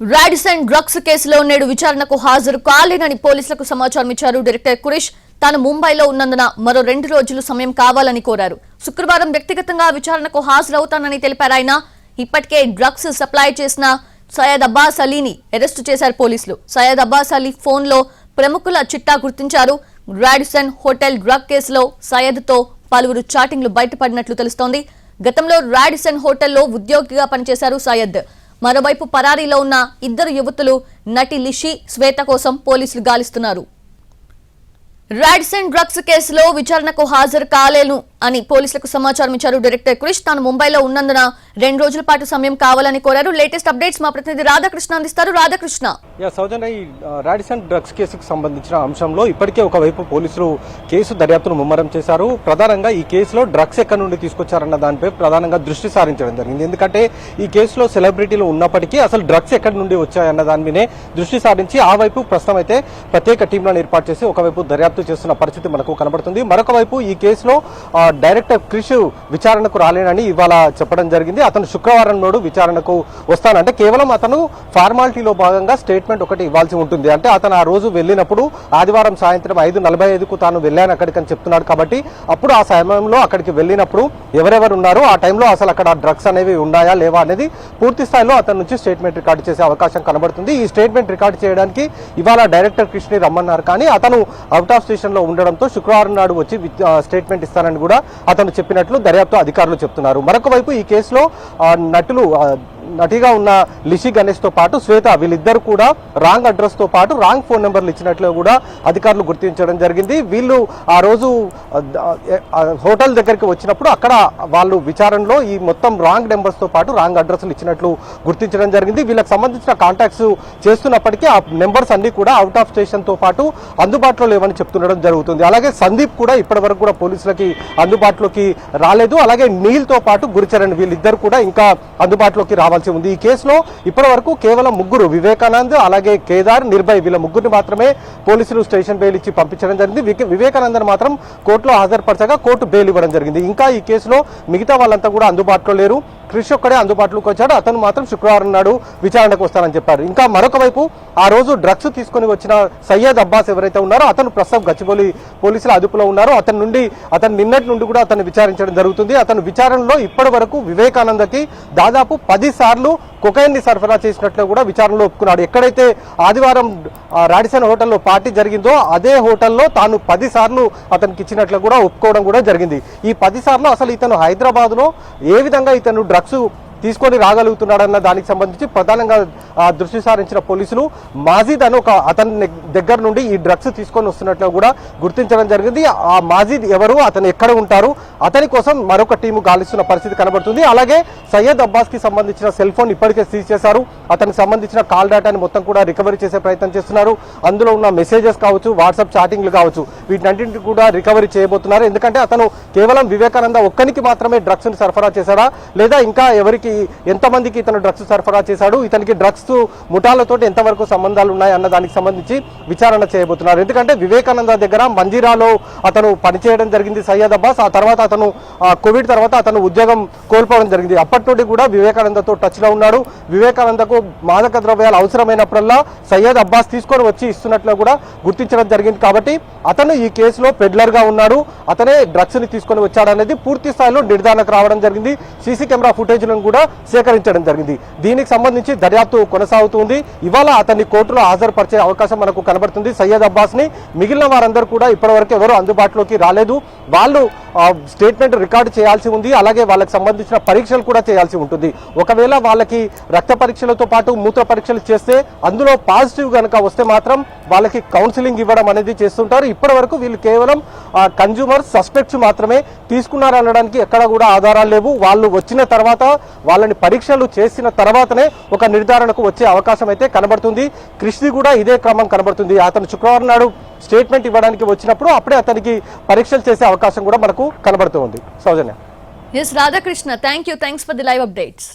Radisson drugs కేసులో నేడు విచారణకు హాజరు కాలేనని పోలీసులకు సమాచారం ఇచ్చారు డైరెక్టర్ కురేష్. తాను ముంబైలో ఉన్నందున మరో రెండు రోజులు సమయం కావాలని కోరారు. శుక్రవారం వ్యక్తిగతంగా విచారణకు హాజరవుతానని తెలిపారు ఆయన. ఇప్పటికే డ్రగ్స్ సప్లై చేసిన సయ్యద్ అబ్బాస్ అలీని అరెస్టు చేశారు పోలీసులు. సయ్యద్ అబ్బాస్ అలీ ఫోన్లో ప్రముఖుల చిట్టా గుర్తించారు. రాడిసన్ హోటల్ డ్రగ్ కేసులో సయ్యద్తో పలువురు చాటింగ్లు బయటపడినట్లు తెలుస్తోంది. గతంలో రాడిసన్ హోటల్లో ఉద్యోగిగా పనిచేశారు సయ్యద్. మరోవైపు పరారీలో ఉన్న ఇద్దరు యువతులు నటి లిషి శ్వేత కోసం పోలీసులు గాలిస్తున్నారు. రాడిసన్ డ్రగ్స్ కేసులో విచారణకు హాజరు కాలేను. అని పోలీసులకు సమాచారం ఇచ్చారు డైరెక్టర్ క్రిష్ తాను ముంబైలో ఉన్నందున రెండు రోజుల పాటు సమయం కావాలని కోరారు. లేటెస్ట్ అప్డేట్స్ మా ప్రతినిధి రాధాకృష్ణ అందిస్తారు. రాధాకృష్ణ. యా ఈ రాడిసన్ డ్రగ్స్ కేసుకు సంబంధించిన అంశంలో ఇప్పటికే ఒకవైపు పోలీసులు కేసు దర్యాప్తును ముమ్మరం చేశారు. ప్రధానంగా ఈ కేసులో డ్రగ్స్ ఎక్కడి నుండి తీసుకొచ్చారన్న దానిపై ప్రధానంగా దృష్టి సారించడం జరిగింది. ఎందుకంటే ఈ కేసులో సెలబ్రిటీలు ఉన్నప్పటికీ అసలు డ్రగ్స్ ఎక్కడి నుండి వచ్చాయన్న దాని మీదే దృష్టి సారించి ఆ వైపు ప్రస్తుతం అయితే ప్రత్యేక టీంలను ఏర్పాటు చేసి ఒకవైపు దర్యాప్తు చేస్తున్న పరిస్థితి మనకు కనబడుతుంది. మరొక వైపు ఈ కేసులో ఆ, డైరెక్టర్ క్రిష్ విచారణకు రాలేనని ఇవాళ చెప్పడం జరిగింది. అతను శుక్రవారం నాడు విచారణకు వస్తానంటే కేవలం అతను ఫార్మాలిటీలో భాగంగా స్టేట్మెంట్ ఒకటి ఇవ్వాల్సి ఉంటుంది. అంటే అతను ఆ రోజు వెళ్ళినప్పుడు ఆదివారం సాయంత్రం ఐదు నలభై ఐదుకు తాను వెళ్ళాను అక్కడికి అని చెప్తున్నాడు కాబట్టి అప్పుడు ఆ సమయంలో అక్కడికి వెళ్ళినప్పుడు ఎవరెవరు ఉన్నారో ఆ టైంలో అసలు అక్కడ డ్రగ్స్ అనేవి ఉన్నాయా లేవా అనేది పూర్తి స్థాయిలో అతని నుంచి స్టేట్మెంట్ రికార్డు చేసే అవకాశం కనబడుతుంది. ఈ స్టేట్మెంట్ రికార్డు చేయడానికి ఇవాళ డైరెక్టర్ కృష్ణని రమ్మన్నారు కానీ అతను అవుట్ ఆఫ్ స్టేషన్లో ఉండడంతో శుక్రవారం నాడు వచ్చి స్టేట్మెంట్ ఇస్తానని కూడా అతను చెప్పినట్లు దర్యాప్తు అధికారులు చెప్తున్నారు. మరొక వైపు ఈ కేసులో నటులు నటిగా ఉన్న లిషి గణేష్తో పాటు శ్వేత వీళ్ళిద్దరు కూడా రాంగ్ అడ్రస్తో పాటు రాంగ్ ఫోన్ నెంబర్లు ఇచ్చినట్లు కూడా అధికారులు గుర్తించడం జరిగింది. వీళ్ళు ఆ రోజు హోటల్ దగ్గరికి వచ్చినప్పుడు అక్కడ వాళ్ళు విచారణలో ఈ మొత్తం రాంగ్ నెంబర్స్తో పాటు రాంగ్ అడ్రస్లు ఇచ్చినట్లు గుర్తించడం జరిగింది. వీళ్ళకి సంబంధించిన కాంటాక్ట్స్ చేస్తున్నప్పటికీ ఆ నెంబర్స్ అన్ని కూడా అవుట్ ఆఫ్ స్టేషన్తో పాటు అందుబాటులో లేవని చెప్తుండడం జరుగుతుంది. అలాగే సందీప్ కూడా ఇప్పటివరకు కూడా పోలీసులకి అందుబాటులోకి రాలేదు. అలాగే నీల్తో పాటు గురిచరణ్ వీళ్ళిద్దరు కూడా ఇంకా అందుబాటులోకి రావాలి రావాల్సి ఉంది. ఈ కేసులో ఇప్పటి వరకు కేవలం ముగ్గురు వివేకానంద్ అలాగే కేదార్ నిర్భయ్ వీళ్ళ ముగ్గురిని మాత్రమే పోలీసులు స్టేషన్ బెయిల్ ఇచ్చి పంపించడం జరిగింది. వికే- వివేకానందన్ మాత్రం కోర్టులో హాజరుపరచగా కోర్టు బెయిల్ ఇవ్వడం జరిగింది. ఇంకా ఈ కేసులో మిగతా వాళ్ళంతా కూడా అందుబాటులో లేరు. క్రిష్ ఒక్కడే అందుబాటులోకి వచ్చాడు. అతను మాత్రం శుక్రవారం నాడు విచారణకు వస్తానని చెప్పారు. ఇంకా మరొక వైపు ఆ రోజు డ్రగ్స్ తీసుకొని వచ్చిన సయ్యద్ అబ్బాస్ ఎవరైతే ఉన్నారో అతను ప్రస్తుతం గచ్చిబౌలి పోలీసుల అదుపులో ఉన్నారో అతని నుండి అతను నిన్నటి నుండి కూడా అతను విచారించడం జరుగుతుంది. అతను విచారణలో ఇప్పటి వరకు వివేకానందకి దాదాపు పది సార్లు కొకైన్ని సరఫరా చేసినట్లు కూడా విచారణలో ఒప్పుకున్నాడు. ఎక్కడైతే ఆదివారం రాడిసన్ హోటల్లో పార్టీ జరిగిందో అదే హోటల్లో తాను పది సార్లు అతనికి ఇచ్చినట్లు కూడా ఒప్పుకోవడం కూడా జరిగింది. ఈ పది సార్లు అసలు ఇతను హైదరాబాద్లో ఏ విధంగా ఇతను డ్రగ్స్ తీసుకొని రాగలుగుతున్నాడన్న దానికి సంబంధించి ప్రధానంగా దృష్టి సారించిన పోలీసులు మాజీద్ అని ఒక అతని దగ్గర నుండి ఈ డ్రగ్స్ తీసుకొని వస్తున్నట్లు కూడా గుర్తించడం జరిగింది. ఆ మాజీద్ ఎవరు? అతను ఎక్కడ ఉంటారు? అతని కోసం మరొక టీము గాలిస్తున్న పరిస్థితి కనబడుతుంది. అలాగే సయ్యద్ అబ్బాస్కి సంబంధించిన సెల్ ఫోన్ ఇప్పటికే సీజ్ చేశారు. అతనికి సంబంధించిన కాల్ డేటాని మొత్తం కూడా రికవరీ చేసే ప్రయత్నం చేస్తున్నారు. అందులో ఉన్న మెసేజెస్ కావచ్చు వాట్సాప్ చాటింగ్లు కావచ్చు వీటినంటింటిని కూడా రికవరీ చేయబోతున్నారు. ఎందుకంటే అతను కేవలం వివేకానంద ఒక్కనికి మాత్రమే డ్రగ్స్ సరఫరా చేశాడా? లేదా ఇంకా ఎవరికి ఎంతమందికి ఇతను డ్రగ్స్ సరఫరా చేశాడు? ఇతనికి డ్రగ్స్ ముఠాలతో ఎంతవరకు సంబంధాలు ఉన్నాయి అన్న దానికి సంబంధించి విచారణ చేయబోతున్నారు. ఎందుకంటే వివేకానంద దగ్గర మంజీరాలో అతను పనిచేయడం జరిగింది సయ్యద్ అబ్బాస్. ఆ తర్వాత అతను కోవిడ్ తర్వాత అతను ఉద్యోగం కోల్పోవడం జరిగింది. అప్పటి నుండి కూడా వివేకానందతో టచ్లో ఉన్నాడు. వివేకానందకు మాదక ద్రవ్యాలు అవసరమైనప్పుడల్లా సయ్యద్ అబ్బాస్ తీసుకొని వచ్చి ఇస్తున్నట్లు కూడా గుర్తించడం జరిగింది. కాబట్టి అతను ఈ కేసులో పెడ్లర్గా ఉన్నాడు. అతనే డ్రగ్స్ని తీసుకొని వచ్చాడనేది పూర్తి స్థాయిలో నిర్ధారణకు రావడం జరిగింది. సీసీ కెమెరా ఫుటేజ్లను కూడా సేకరించడం జరిగింది. దీనికి సంబంధించి దర్యాప్తు కొనసాగుతుంది. ఇవాళ అతన్ని కోర్టులో హాజరుపరిచే అవకాశం మనకు కనబడుతుంది. సయ్యద్ అబ్బాస్ని మిగిలిన వారందరూ కూడా ఇప్పటివరకు ఎవరు అందుబాటులోకి రాలేదు. వాళ్ళు స్టేట్మెంట్ రికార్డు చేయాల్సి ఉంది. అలాగే వాళ్ళకి సంబంధించిన పరీక్షలు కూడా చేయాల్సి ఉంటుంది. ఒకవేళ వాళ్ళకి రక్త పరీక్షలతో పాటు మూత్ర పరీక్షలు చేస్తే అందులో పాజిటివ్ కనుక వస్తే మాత్రం వాళ్ళకి కౌన్సిలింగ్ ఇవ్వడం అనేది చేస్తుంటారు. ఇప్పటి వరకు వీళ్ళు కేవలం కన్జ్యూమర్ సస్పెక్ట్స్ మాత్రమే తీసుకున్నారు అనడానికి ఎక్కడ కూడా ఆధారాలు లేవు. వాళ్ళు వచ్చిన తర్వాత వాళ్ళని పరీక్షలు చేసిన తర్వాతనే ఒక నిర్ధారణకు వచ్చే అవకాశం అయితే కనబడుతుంది. కృష్ణి కూడా ఇదే క్రమం కనబడుతుంది. అతను శుక్రవారం నాడు స్టేట్మెంట్ ఇవ్వడానికి వచ్చినప్పుడు అప్పుడే అతనికి పరీక్షలు చేసే అవకాశం కూడా మనకు కనబడుతూ ఉంది. Soujanya. Yes Radhakrishna thank you thanks for the live updates